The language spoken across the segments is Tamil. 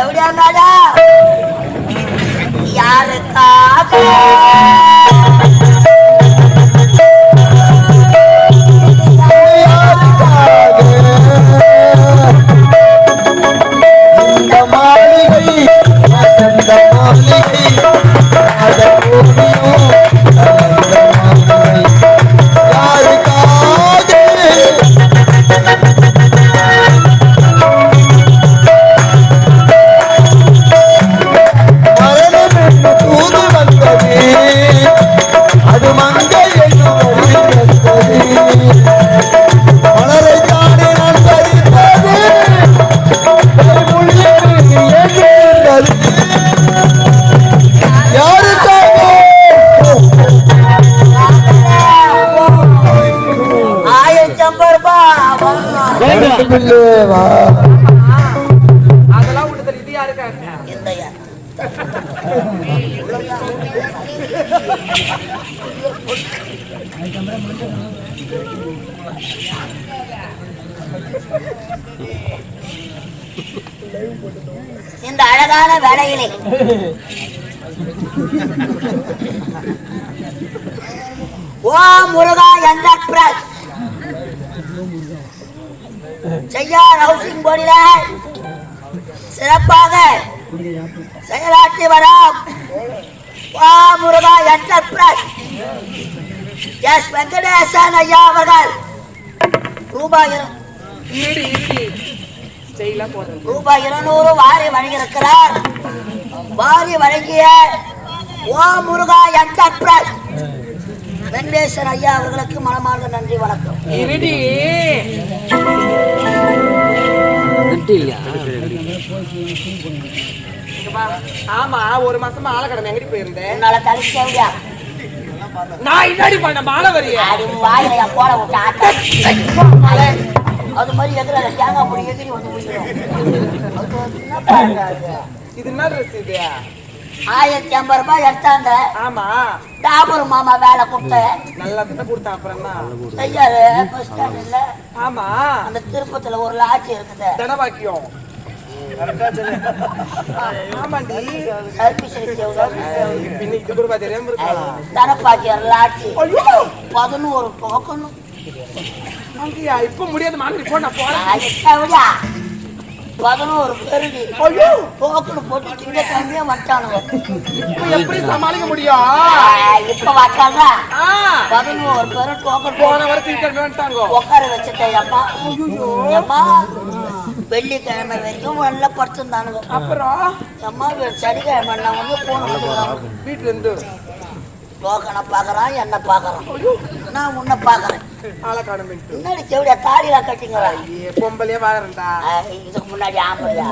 எப்படியா இருந்தாடா யாருக்காக? இந்த அழகான வேலையிலே. ஓ முருகா என்டர்பிரைஸ் செய்யார் ஹவுசிங் போர்டில சிறப்பாக செயலாற்றி வரும். வா முருகா என்டர்பிரைஸ் எஸ் வெங்கடேசன் ஐயா அவர்கள். ரூபாய் ரூபாய் இருநூறு வாரி வழங்கியிருக்கிறார். வாரி வழங்கிய ஓ முருகா என்டர்பிரைஸ் வெங்கடேசன் ஐயா அவர்களுக்கு மனமார்ந்த நன்றி வணக்கம். இங்க வா. ஆமா ஒரு மாசமா ஆளக்கடமை எங்கடி போயிருந்தேன் உன்னால தடுக்க நான் பண்ண அது வாயில விட்டு மாதிரி எதிர தேங்காய் பொடி எதிரி வந்து? இது என்ன ட்ரெஸ் இது? ஆயிரத்தி ஐம்பது ரூபாய் எடுத்தாங்க. ஆமா. டாபர் மாமா வேலை கொடுத்தேன். நல்லா தான். கொடுத்தேன். அப்புறம் செய்யாரு பஸ் ஸ்டாண்ட்ல ஆமா. அந்த திருப்பத்துல ஒரு லாட்சி இருக்குது. தனபாக்கியம். பதினோரு இப்ப முடியாது மாணவி போ நான் போறேன். பதினோரு பேருடி ஐயோ! டோக்கன் போட்டு திங்க கிளம்பியே வச்சானுங்க. இப்ப எப்படி சமாளிக்க முடியும்? இப்ப வச்சாங்க பதினோரு பேரும் டோக்கன் போன வேண்டாங்க உட்கார வச்சுட்டேன் அம்மா அம்மா வெள்ளிக்கிழமை வரைக்கும் நல்லா படுத்திருந்தானுங்க அப்புறம்? அம்மா சனிக்கிழமை நான் வந்து போன வீட்டுல இருந்து? டோக்கனை பார்க்கறான் என்ன பார்க்கறான். நான் உன்னை பார்க்கறேன். ஆளை காணும் முன்னாடி செவிடியா தாடிலாம் கட்டிங்களா? பொம்பளையே வாழறா இதுக்கு முன்னாடி ஆம்பளையா?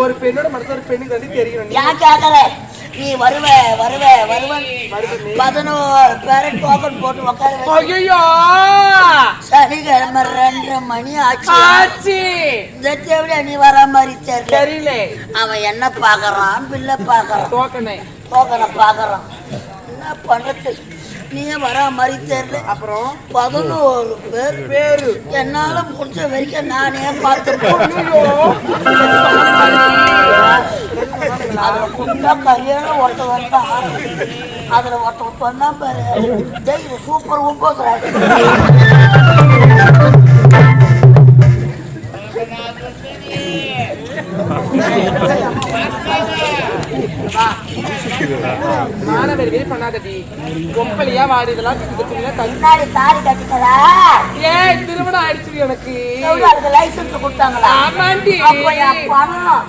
ஒரு பெண்ணோட மனசு ஒரு பெண்ணுக்கு வந்து தெரியும் நீ. ஏன் கேட்கல நீ வருவ வருவ வருவன் பதினோரு பேரை டோக்கன் போட்டு உட்கார ஐயோ சனிக்கிழமை ரெண்டரை மணி ஆச்சு. இந்த தேவையா நீ வர மாதிரி தெரியல. அவன் என்ன பார்க்கறான்? பிள்ளை பார்க்கறான். டோக்கனை பார்க்கறான். என்ன பண்றது? நீ வரா மாதிரி தெரியல. அப்புறம் பதினோரு பேர் பேரு. என்னால முடிஞ்ச வரைக்கும் நானே பார்த்துருக்கேன். கல்யாணம் ஒருத்த வந்தா அதுல ஒருத்த வந்தா பாரு. இது சூப்பர் உங்கோதுறாரு மாணவர் வெறி பண்ணாதடி பொம்பளையா வாடி இதெல்லாம் முன்னாடி தாலி கட்டிக்கதா ஏய் திருமணம் ஆயிடுச்சு எனக்கு. லைசன்ஸ் கொடுத்தாங்களா? ஆமாண்டி.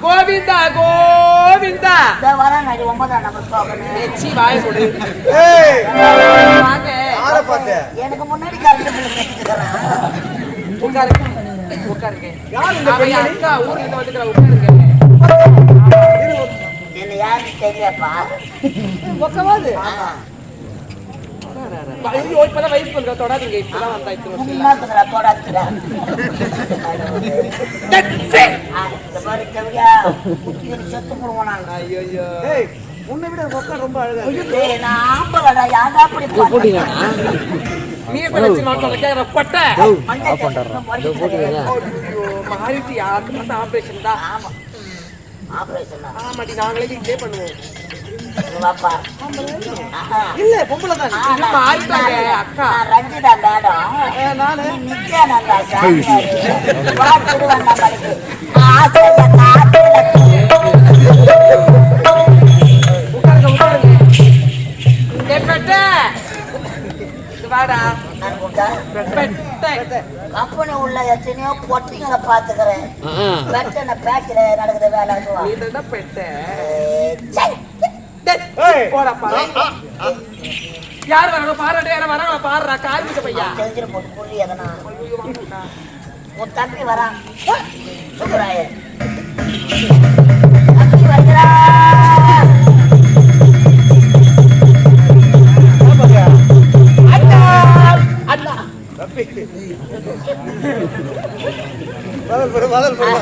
கோவிந்தா கோவிந்தா. வர ஒன்பதாம் நம்பர் வாய கொடு எனக்கு முன்னாடி கரண்ட் பில் கட்டிக்கிறேன். உட்காருங்க. உட்காருங்க. யார் இந்த? அக்கா ஊர்ல இருந்து வந்துக்கிறா உட்காருங்க. என்ன யாருன்னு தெரியலப்பா. உட்காவாது ஆமா ஐயோ இப்பதான் வயசு கொஞ்சம் தொடாதீங்க இப்பதான் வந்தா இத்தனை செத்து போடுவோம் நான் ஐயோ உன்னை விட அக்கா ரொம்ப அழகா நான் ஆம்பளடா, ஏன்டா இப்படி பண்ண? மீச வச்சு நான் சொல்ல கேக்குற பட்டை மண்டை கட்டணும், பொறுக்கி தரேன். ஐயோ, மாறிட்டியா? அடுத்த மாசம் ஆபரேஷன் தான். ஆமா. ஆபரேஷன் ஆமாடி நாங்களே பண்ணுவோம். இங்க ஆஹா. இல்ல பொம்பளை தான். நான் அக்கா. ரஞ்சிதா மேடம். நீ நித்யானந்தா சாமியாரு. வா, திருவண்ணாமலைக்கு. ஆசைய காட்டுல உட்காருங்க உட்காருங்க ஏய், பெட்டை இங்க வாடா. நான் கூப்பிட்டா, பெட்டை. கம்பெனி உள்ள எத்தனையோ பொட்டிங்களை பாத்துக்கிறேன் பெட்டனை பேக்கில நடக்குது வேலை அதுவா? நீ தான் பெட்டை? ஏய், சை. டேய், போடா பாரு யார் வராங்க பாராட்டு யாரும் வராங்க பாடுறா கார்மிக பையா தெரிஞ்சிரு போட்டு புள்ளி எதனா. உன் தம்பி வரான் தம்பி வருகிறான் முதல் படு படு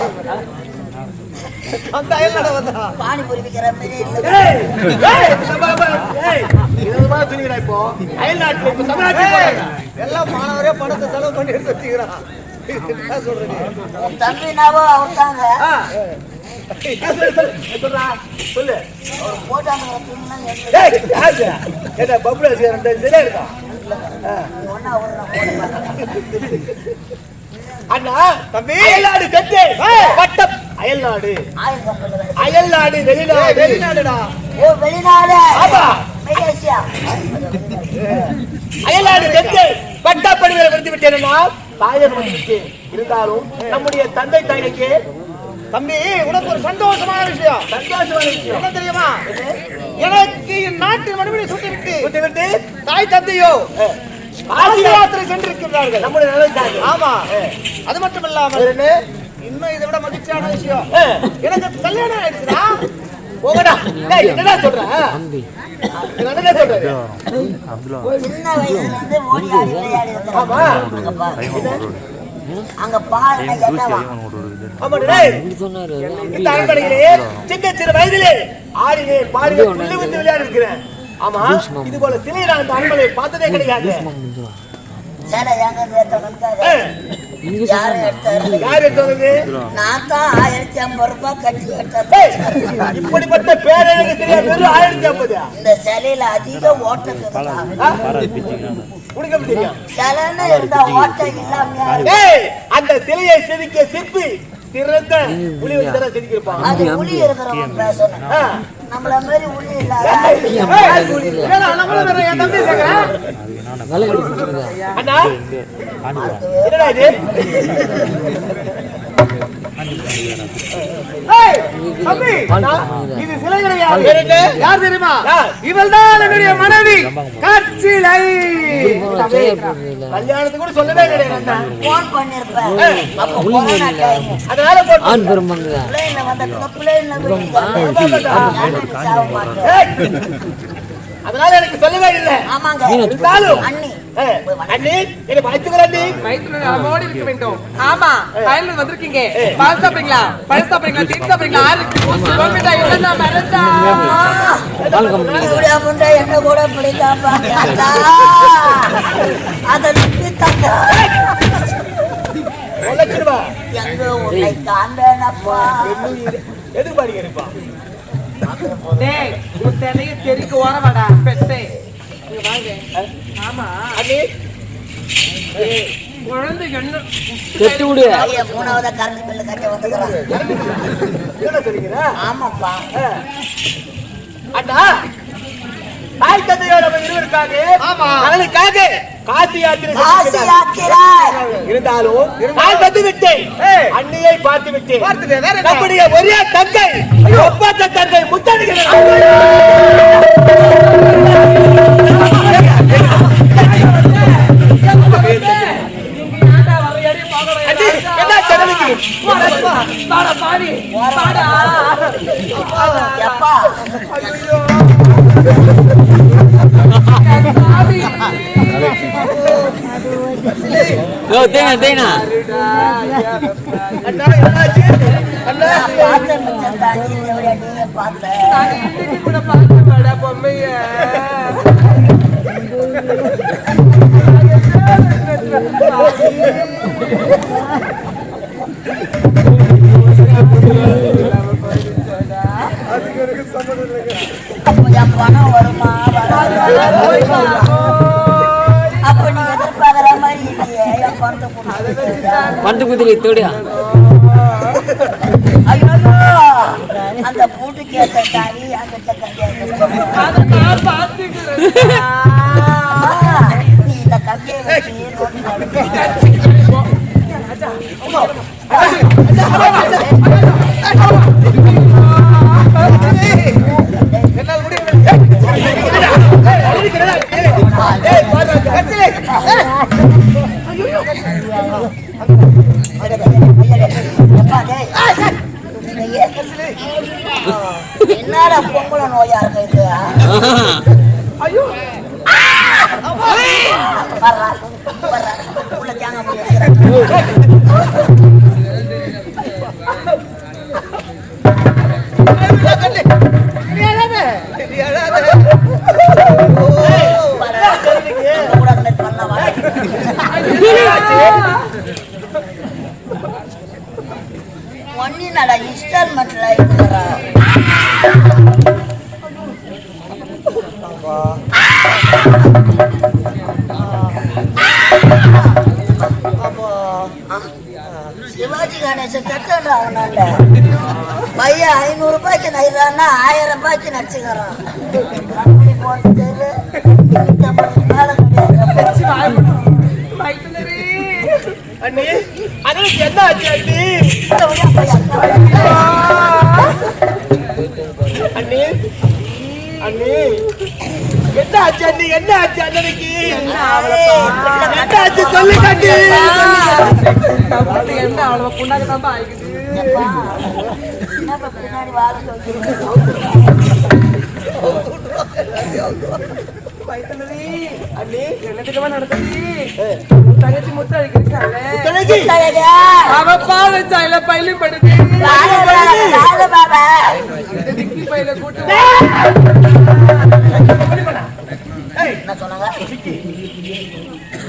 அந்த அயல்நாட வந்தா. பானிபூரி விற்கிற மாதிரி இதுமா இப்போ அயல்நாட்டுல இப்போ தமிழ்நாட்டுல போறாங்க எல்லாம் மாணவரே பணத்தை செலவு பண்ணி எடுத்து வச்சுக்கிறான். என்ன உன் தம்பினாவோ அவர் தாங்க சொல்லு சொல்லு சொல்றா சொல்லு. அவர் போட்டாங்க அண்ணா தம்பி. அயல்நாடு கட்டு வட்டம். அயல்நாடு. அயல்நாடு வெளிநாடு. வெளிநாடுடா. ஓ வெளிநாடு. ஆமா. மலேசியா. அயல்நாடு கட்டு பட்டாப்படிகளை கொடுத்து விட்டேன்னா தாயர் வந்துச்சு. இருந்தாலும் நம்முடைய தந்தை தாய்க்கு தம்பி உனக்கு ஒரு சந்தோஷமான விஷயம். சந்தோஷமான விஷயம். என்ன தெரியுமா? எனக்கு என் நாட்டின் மறுபடியும் சுட்டி விட்டு சுட்டி விட்டு தாய் தந்தையோ காசி யாத்திரை சென்றிருக்கிறார்கள் நம்முடைய நிலைக்காக ஆமா. அது மட்டும் இல்லாமல் இன்னும் இதை விட மகிழ்ச்சியான விஷயம். எனக்கு கல்யாணம் ஆயிடுச்சுடா. போகடா என்னடா சொல்ற? என்னடா சொல்ற? சின்ன வயசுல இருந்து ஓடி ஆடி விளையாடி ஆமா. அங்க பாரு. அங்க பாருங்க சின்ன சிறு வயதிலே ஆடினே பாடினே துள்ளி வந்து விளையாடி இருக்கிறேன் ஆமா. இது போல சிலையை நான் இந்த அரண்மனையை பார்த்ததே கிடையாது சில எங்க ஏத்தவனுக்காக யாரும் எடுத்தாரு யார் எடுத்தது நான் தான் ஆயிரத்தி ஐம்பது ரூபாய் கட்டி எடுத்தேன் இப்படிப்பட்ட பேர் எனக்கு தெரியாது வெறும் ஆயிரத்தி ஐம்பது இந்த சிலையில அதிக ஓட்டம் முடியும் சிலைன்னு இருந்தா ஓட்டம் இல்லாம ஏய் அந்த சிலையை செதுக்கிய சிற்பி சிறந்த புலி வச்சு தானே செதுக்கியிருப்பான். அது புலி இருக்கிறவன் பேசணும். ஆ. நம்மள மாதிரி புலி இல்லாத இது சிலை கிடையாது. யார் தெரியுமா இவள் தான் என்னுடைய மனைவி தம்பி, கல்யாணத்துக்கு கூட சொல்லவே கிடையாது. போன் பண்ணிருப்பேன் அதனால ஆண் பெருமங்க பிள்ளைங்க வந்த பிள்ளைங்க சாக மாட்டேன் ஏய், அதனால எனக்கு சொல்லவே இல்லை ஆமாங்க இருந்தாலும் அண்ணி அண்ணி என்னை வாழ்த்துக்கள் அண்ணி. வயிற்றுல நலமோடு இருக்க வேண்டும். ஆமா பயனில் வந்திருக்கீங்க. பால் சாப்பிடுறீங்களா? பழம் சாப்பிடுறீங்களா? தீ சாப்பிடுறீங்களா? ஆறு கோபிட்டா இல்லைன்னா மறந்தா பால் கம்பெனி இப்படியா முண்டை என்ன கூட பிடிக்காம அதை நம்பி தந்த எங்க உன்னை டேய் உன் தென்னைய தெறிக்க ஓரமாடா பெட்டே ஆமா. ஏய், குழந்தை என்ன? கெட்டு விடு. மூணாவதா கரண்ட் பில்லு கட்ட வந்துக்கிறான் என்ன சொல்றீங்க ஆமாப்பா. அண்ணா தாய் தந்தையோட இருவருக்காக அவனுக்காக காசி யாத்திரை இருந்தாலும் நான் வந்து விட்டேன் அண்ணியை பார்த்து விட்டேன் நம்முடைய ஒரே தங்கை ஒப்பந்த தங்கை முத்தடிக்கிறார் நான் இன்னைக்கு கூட பார்த்தேன்டா பொம்மைய. பண்டு குதிரை தோடியா அந்த பூட்டு கேட்ட தாலி அந்த இந்த கம்பியை வச்சு நோயா இருக்கு வர்றா. உள்ள தேங்காய் மூடி சிவாஜி கணேசன் கட்டா அவனாண்ட பையன் ஐநூறு ரூபாய்க்கு நைறான்னா ஆயிரம் ரூபாய்க்கு நடிச்சுக்கிறான் கம்பெனி என்ன ஆச்சு அண்ணி, அண்ணி, என்ன ஆச்சு அண்ணி? என்ன ஆச்சு அண்ணனுக்கு? என்ன ஆச்சு சொல்லுங்க அண்ணி. தம்பி என்ன அவ்வளவு புண்ணாக்கு தான் ஆயிக்குது. பின்னாடி வாழ சொல்லி? உன் தங்கச்சி முத்து அடிக்கிறாளே. துணைக்கு. அவ பாரு சாயில பையில படுது பாபா டிக்கி பையில கூட்டு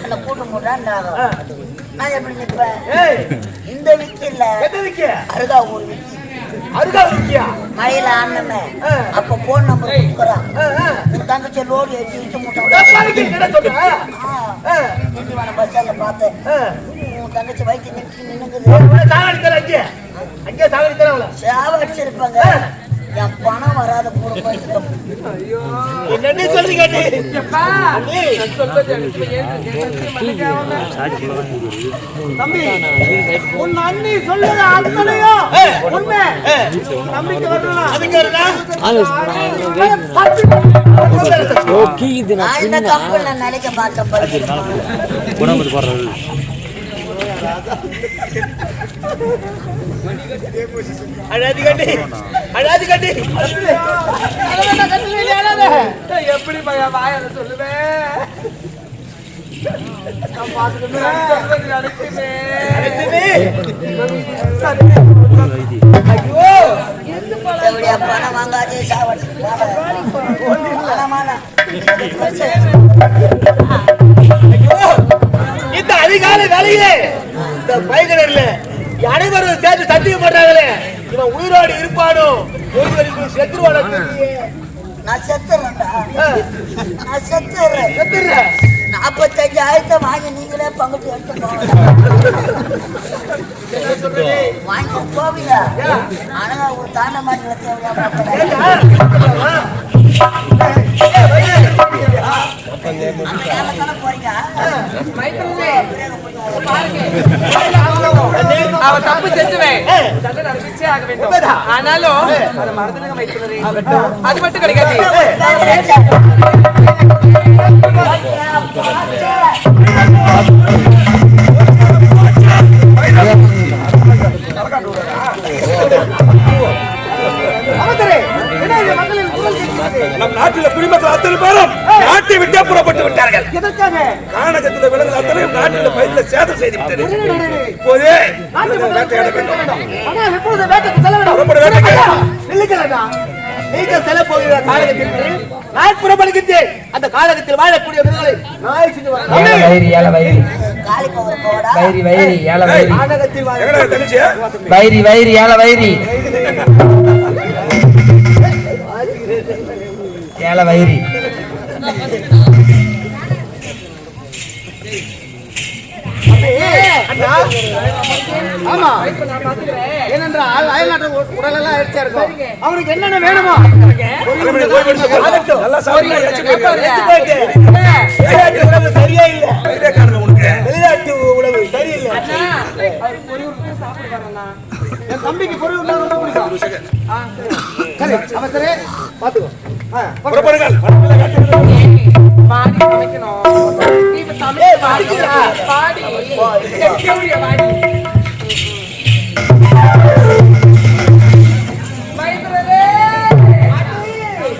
அந்த கூட்டு மூட்டான்றாங்க நான் எப்படி நிற்பேன்? இந்த விக்கி இல்ல? அருகா ஊர் விக்கி அருகால் விக்கியா? மழையில ஆனமே. அப்ப போன் நம்பர் கொடுக்குறான். தங்கச்சி லோடு ஏற்றி விட்டு மூட்டை பஸ் ஸ்டாண்ட்ல பார்த்தேன். உன் தங்கச்சி வயிற்று நிறுத்தி நின்னுக்குது. உன்னை சாகடித்தேன் அங்கே. அங்கே சாகடித்தேன் அவளை. சேவை அடிச்சிருப்பாங்க என் பணம் வராத ஐயோ. என்னன்னு சொல்றீங்க தம்பி, உன் அண்ணி சொல்லுற உண்மை. நம்பிக்கை நினைக்க மாட்டேன் பாரு. குணமத்து போடுறது. அழாதி கட்டி, அழாதி கட்டி. எப்படி பையன் வாயால சொல்லுவேன் பணம் வாங்காதே சாவடி இந்த அதிகாலை வேலையே இந்த பைகனர்ல அனைவரும் சேர்ந்து சத்தியம் பண்றாங்களே. இவன் உயிரோடு இருப்பானோ? ஒரு வரைக்கும் செத்துருவானோ. நான் செத்துறேன்டா. நான் செத்துறேன். செத்துடுற. நாற்பத்தஞ்சாயிரத்தை வாங்கி நீங்களே பங்கிட்டு எடுத்து? வாங்கி போவீங்க. ஆனா ஒரு தாண்ட மாட்டல அவ தப்பு செஞ்சுவேன் தண்டனை அனுபவிச்சே ஆக வேண்டும் ஆனாலும் அதை மறந்துடுங்க மைத்துனரே அது மட்டும் கிடைக்காது? நம் நாட்டில் குடிமக்கள் அத்தனை பேரும் நாட்டை விட்டே புறப்பட்டு விட்டார்கள் கானகத்தில் விலங்குகள் அத்தனையும் நாட்டில் பயிரில் சேதம் செய்து விட்டது இப்போதே இவர்கள் வேட்டையாட வேண்டும். ஆனா எப்பொழுது வேட்டைக்கு செல்ல வேண்டும். புறப்பட வேட்டைக்கு. ஐயா, நில்லுங்களேடா. நீங்கள் செல்ல போகிற காலகத்திற்கு நான் புறப்படுகின்றேன். அந்த காலகத்தில் வாழக்கூடிய விதங்களை நாய் சென்று வர காலிக்கு ஒரு போடா. வைரி வைரி ஏல வைரி நாடகத்தில் அண்ணா. ஆமா. ஏனென்றால் அயல்நாட்டு இருக்கும். அவனுக்கு என்னென்ன வேணுமோ. சரியா இல்ல வெளிநாட்டு உணவு சரியில்லை. தம்பிக்கு பொருள் அமைச்சரே பாத்துக்கோ. Well,